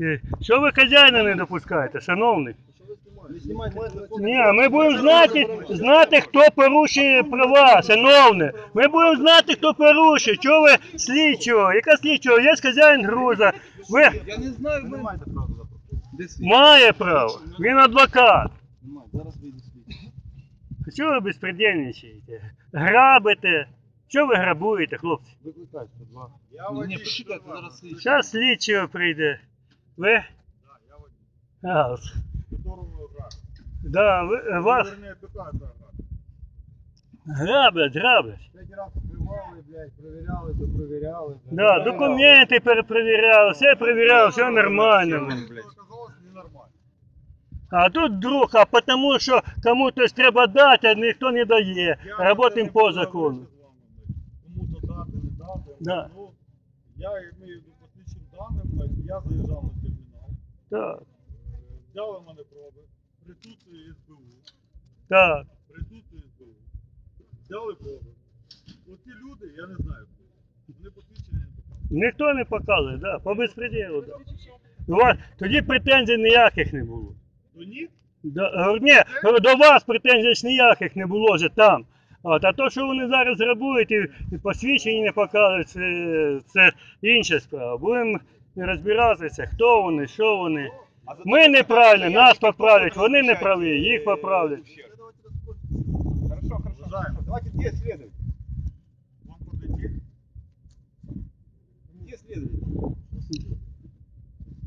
Е, Що ви хазяїна не допускаєте, шановний? Ні, ми будемо знати, знати, хто порушує права, шановне. Ми будемо знати, хто порушує. Чого ви слідчого? Яка слідчого? Є хазяїн груза. Ви Я не знаю, ви маєте право запитати. Має право. Він адвокат. Зараз вийде свій. Чого ви безпредельничаєте? Грабите. Що ви грабуєте, хлопці? Викликайте, два. Ні, ні, почекайте, зараз свій. Зараз слідчого прийде. Ви? А, от. Да, ви, вас граблять, граблять. П'ять раз вкривали, блядь, перевіряли, допровіряли. Да, документи перепровіряли, все перевіряли, все нормально. А тут друг, а потому що кому-то треба дати, а ніхто не дає. Работаємо по закону. Кому-то дати, не дати. Да. Ну, я маю по слідчим даним, я заїжджав на термінал, Так, взяли мене проби, присутствує СБУ, так. присутствує СБУ, взяли проби. Оці люди, я не знаю, хто. вони посвідчення не показують. Ніхто не показує, да, по безпреділу. Да. У вас тоді претензій ніяких не було. До них говорю, ні, до вас претензій ж ніяких не було вже там. От, а то, що вони зараз грабують і, посвідчення не показують, це, це інша справа. Будемо розбиратися, хто вони, що вони. Ми неправильні, нас поправлять, вони не праві, їх поправлять. Хорошо, хорошо. Давайте где следователь? вам подойти. Где следователь?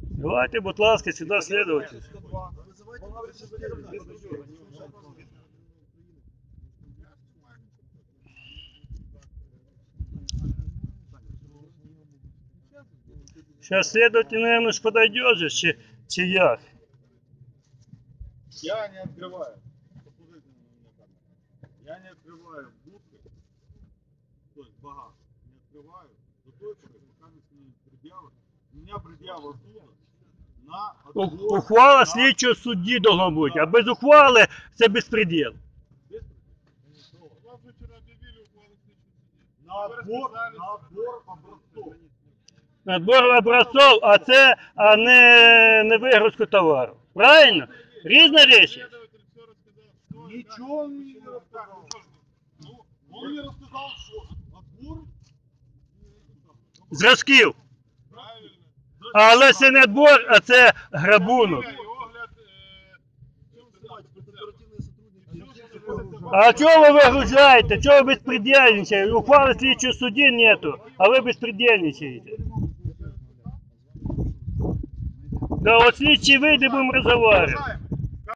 Давайте, будь ласка, сюди слідувати. 102. Зараз слідователь, наверное, ж подойдет же, чи, чи як? Я не открываю. Послушайте на меня камеру. Я не открываю будки, то есть багаж, не открываю до той поры, пока не снимут предъявы. У меня предъява оттуда на У- отбор Ухвала на- слідчого судді должна бути, а без ухвали це безпреділ. Вас вчера объявили ухвалу На отбор, на отбор образцов. Надбор образцов, а це а не, не вигрузку товару. Правильно? Різна. Ничего он мне не рассказал. Ну, мне рассказал, что отбор... Зразків. Правильно. Але це не отбор, а це грабунок. А чого ви вигружаєте? Чого ви безпредельничаєте? Ухвали слідчого судді нету, а ви безпредельничаєте. Да, от слідчий вийде, будем розмовляти.